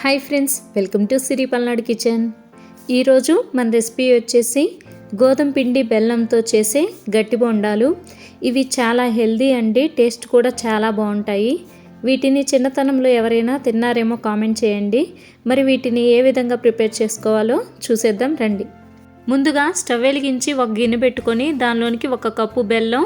Hi friends welcome to Siri Palnadu kitchen. ఈరోజు మన recipe వచ్చేసి గోధుమ పిండి బెల్లంతో చేసే గట్టి బొండాలు. ఇవి చాలా హెల్దీ అండి టేస్ట్ కూడా చాలా బాగుంటాయి. వీటిని చిన్నతనంలో ఎవరైనా తిన్నారేమో కామెంట్ చేయండి. మరి వీటిని ఏ విధంగా ప్రిపేర్ చేసుకోవాలో చూసేద్దాం రండి. ముందుగా స్టవ్ వెలిగించి ఒక గిన్నె పెట్టుకొని దానిలోనికి ఒక కప్పు బెల్లం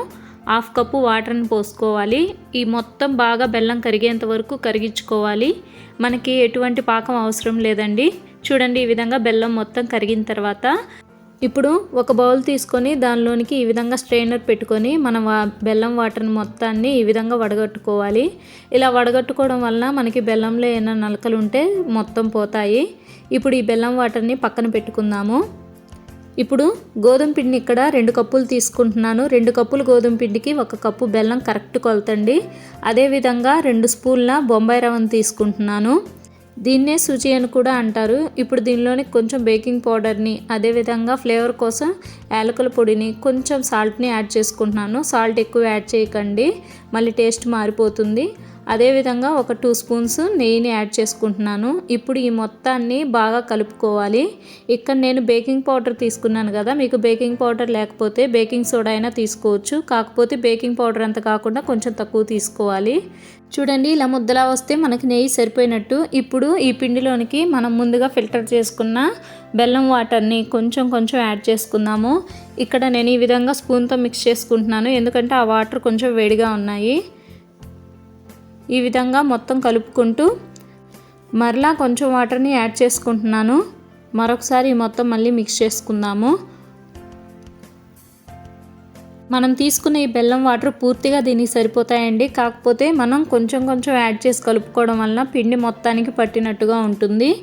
హాఫ్ కప్పు వాటర్ని పోసుకోవాలి. ఈ మొత్తం బాగా బెల్లం కరిగేంత వరకు కరిగించుకోవాలి. మనకి ఎటువంటి పాకం అవసరం లేదండి. చూడండి ఈ విధంగా బెల్లం మొత్తం కరిగిన తర్వాత ఇప్పుడు ఒక బౌల్ తీసుకొని దానిలోనికి ఈ విధంగా స్ట్రైనర్ పెట్టుకొని మనం వా- బెల్లం వాటర్ని మొత్తాన్ని ఈ విధంగా వడగట్టుకోవాలి. ఇలా వడగట్టుకోవడం వలన మనకి బెల్లంలో ఏమైనా నలకలు ఉంటే మొత్తం పోతాయి. ఇప్పుడు ఈ బెల్లం వాటర్ని పక్కన పెట్టుకుందాము. ఇప్పుడు గోధుమ పిండిని ఇక్కడ రెండు కప్పులు తీసుకుంటున్నాను. రెండు కప్పులు గోధుమ పిండికి ఒక కప్పు బెల్లం కరెక్ట్ కొలతండి. అదేవిధంగా రెండు స్పూన్ల బొంబాయి రవ్వను తీసుకుంటున్నాను. దీన్నే శుచి అని కూడా అంటారు. ఇప్పుడు దీనిలోని కొంచెం బేకింగ్ పౌడర్ని అదేవిధంగా ఫ్లేవర్ కోసం యాలకుల పొడిని కొంచెం సాల్ట్ని యాడ్ చేసుకుంటున్నాను. సాల్ట్ ఎక్కువ యాడ్ చేయకండి. మళ్ళీ టేస్ట్ మారిపోతుంది. అదేవిధంగా ఒక టూ స్పూన్స్ నెయ్యిని యాడ్ చేసుకుంటున్నాను. ఇప్పుడు ఈ మొత్తాన్ని బాగా కలుపుకోవాలి. ఇక్కడ నేను బేకింగ్ పౌడర్ తీసుకున్నాను కదా మీకు బేకింగ్ పౌడర్ లేకపోతే బేకింగ్ సోడా అయినా తీసుకోవచ్చు. కాకపోతే బేకింగ్ పౌడర్ అంత కాకుండా కొంచెం తక్కువ తీసుకోవాలి. చూడండి ఇలా ముద్దలా వస్తే మనకి నెయ్యి సరిపోయినట్టు. ఇప్పుడు ఈ పిండిలోనికి మనం ముందుగా ఫిల్టర్ చేసుకున్న బెల్లం వాటర్ని కొంచెం కొంచెం యాడ్ చేసుకుందాము. ఇక్కడ నేను ఈ విధంగా స్పూన్తో మిక్స్ చేసుకుంటున్నాను. ఎందుకంటే ఆ వాటర్ కొంచెం వేడిగా ఉన్నాయి. ఈ విధంగా మొత్తం కలుపుకుంటూ మరలా కొంచెం వాటర్ని యాడ్ చేసుకుంటున్నాను. మరొకసారి ఈ మొత్తం మళ్ళీ మిక్స్ చేసుకుందాము. మనం తీసుకున్న ఈ బెల్లం వాటర్ పూర్తిగా దీనికి సరిపోతాయండి. కాకపోతే మనం కొంచెం కొంచెం యాడ్ చేసి కలుపుకోవడం వలన పిండి మొత్తానికి పట్టినట్టుగా ఉంటుంది.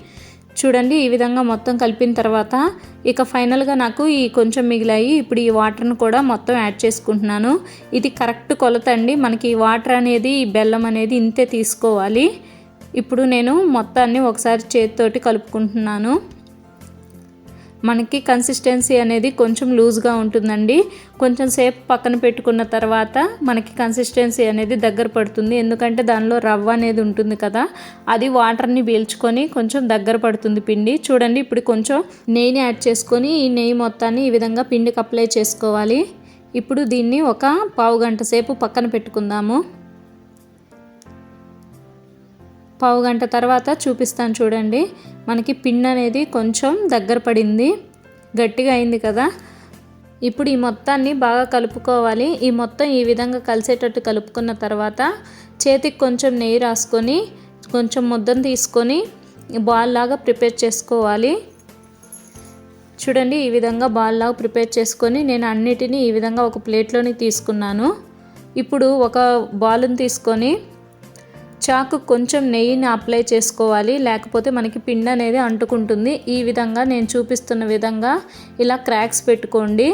చూడండి ఈ విధంగా మొత్తం కలిపిన తర్వాత ఇక ఫైనల్గా నాకు ఈ కొంచెం మిగిలాయి ఇప్పుడు ఈ వాటర్ను కూడా మొత్తం యాడ్ చేసుకుంటున్నాను. ఇది కరెక్ట్ కొలత అండి. మనకి ఈ వాటర్ అనేది ఈ బెల్లం అనేది ఇంతే తీసుకోవాలి. ఇప్పుడు నేను మొత్తాన్ని ఒకసారి చేతితోటి కలుపుకుంటున్నాను. మనకి కన్సిస్టెన్సీ అనేది కొంచెం లూజ్గా ఉంటుందండి. కొంచెం సేపు పక్కన పెట్టుకున్న తర్వాత మనకి కన్సిస్టెన్సీ అనేది దగ్గర పడుతుంది. ఎందుకంటే దానిలో రవ్వ అనేది ఉంటుంది కదా అది వాటర్ని పీల్చుకొని కొంచెం దగ్గర పడుతుంది పిండి. చూడండి ఇప్పుడు కొంచెం నెయ్యిని యాడ్ చేసుకొని ఈ నెయ్యి మొత్తాన్ని ఈ విధంగా పిండికి అప్లై చేసుకోవాలి. ఇప్పుడు దీన్ని ఒక పావు గంట సేపు పక్కన పెట్టుకుందాము. పావు గంట తర్వాత చూపిస్తాను చూడండి. మనకి పిన్ అనేది కొంచెం దగ్గర పడింది. గట్టిగా అయింది కదా. ఇప్పుడు ఈ మొత్తాన్ని బాగా కలుపుకోవాలి. ఈ మొత్తం ఈ విధంగా కలిసేటట్టు కలుపుకున్న తర్వాత చేతికి కొంచెం నెయ్యి రాసుకొని కొంచెం ముద్దను తీసుకొని బాల్ లాగా ప్రిపేర్ చేసుకోవాలి. చూడండి ఈ విధంగా బాల్ లాగా ప్రిపేర్ చేసుకొని నేను అన్నిటినీ ఈ విధంగా ఒక ప్లేట్లోని తీసుకున్నాను. ఇప్పుడు ఒక బాల్ని తీసుకొని చాకు కొంచెం నెయ్యిని అప్లై చేసుకోవాలి. లేకపోతే మనకి పిండి అనేది అంటుకుంటుంది. ఈ విధంగా నేను చూపిస్తున్న విధంగా ఇలా క్రాక్స్ పెట్టుకోండి.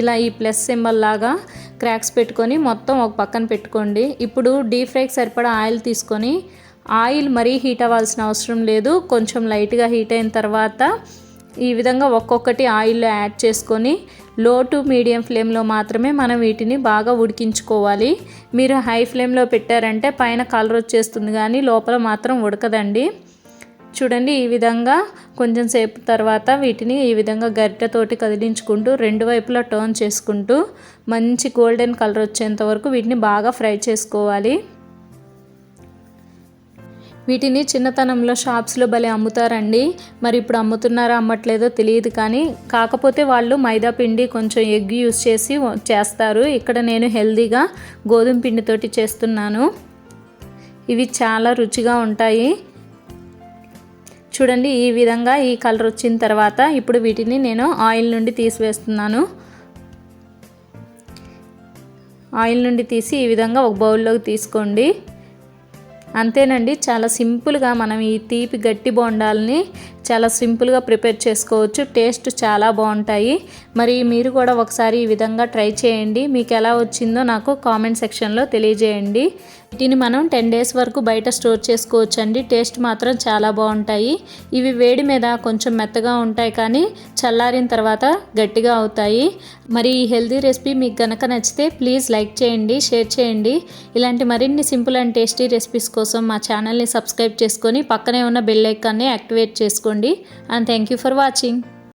ఇలా ఈ ప్లస్ సింబల్ లాగా క్రాక్స్ పెట్టుకొని మొత్తం ఒక పక్కన పెట్టుకోండి. ఇప్పుడు డీప్ ఫ్రైకి సరిపడా ఆయిల్ తీసుకొని ఆయిల్ మరీ హీట్ అవ్వాల్సిన అవసరం లేదు. కొంచెం లైట్గా హీట్ అయిన తర్వాత ఈ విధంగా ఒక్కొక్కటి ఆయిల్లో యాడ్ చేసుకొని లో టు మీడియం ఫ్లేమ్లో మాత్రమే మనం వీటిని బాగా ఉడికించుకోవాలి. మీరు హై ఫ్లేమ్లో పెట్టారంటే పైన కలర్ వచ్చేస్తుంది కానీ లోపల మాత్రం ఉడకదండి. చూడండి ఈ విధంగా కొంచెం సేపు తర్వాత వీటిని ఈ విధంగా గరిటెతోటి కదిలించుకుంటూ రెండు వైపులా టర్న్ చేసుకుంటూ మంచి గోల్డెన్ కలర్ వచ్చేంత వరకు వీటిని బాగా ఫ్రై చేసుకోవాలి. వీటిని చిన్నతనంలో షాప్స్లో భలే అమ్ముతారండి. మరి ఇప్పుడు అమ్ముతున్నారా అమ్మట్లేదో తెలియదు కానీ కాకపోతే వాళ్ళు మైదా పిండి కొంచెం ఎగ్ యూస్ చేసి చేస్తారు. ఇక్కడ నేను హెల్దీగా గోధుమ పిండితోటి చేస్తున్నాను. ఇవి చాలా రుచిగా ఉంటాయి. చూడండి ఈ విధంగా ఈ కలర్ వచ్చిన తర్వాత ఇప్పుడు వీటిని నేను ఆయిల్ నుండి తీసివేస్తున్నాను. ఆయిల్ నుండి తీసి ఈ విధంగా ఒక బౌల్లోకి తీసుకోండి. అంతేనండి చాలా సింపుల్గా మనం ఈ తీపి గట్టి బొండాలని చాలా సింపుల్గా ప్రిపేర్ చేసుకోవచ్చు. టేస్ట్ చాలా బాగుంటాయి. మరి మీరు కూడా ఒకసారి ఈ విధంగా ట్రై చేయండి. మీకు ఎలా వచ్చిందో నాకు కామెంట్ సెక్షన్లో తెలియజేయండి. వీటిని మనం టెన్ డేస్ వరకు బయట స్టోర్ చేసుకోవచ్చు అండి టేస్ట్ మాత్రం చాలా బాగుంటాయి. ఇవి వేడి మీద కొంచెం మెత్తగా ఉంటాయి కానీ చల్లారిన తర్వాత గట్టిగా అవుతాయి. మరి ఈ హెల్తీ రెసిపీ మీకు గనక నచ్చితే ప్లీజ్ లైక్ చేయండి షేర్ చేయండి. ఇలాంటి మరిన్ని సింపుల్ అండ్ టేస్టీ రెసిపీస్ కోసం మా ఛానల్ని సబ్స్క్రైబ్ చేసుకొని పక్కనే ఉన్న బెల్ ఐకాన్ని యాక్టివేట్ చేసుకోండి. And thank you for watching.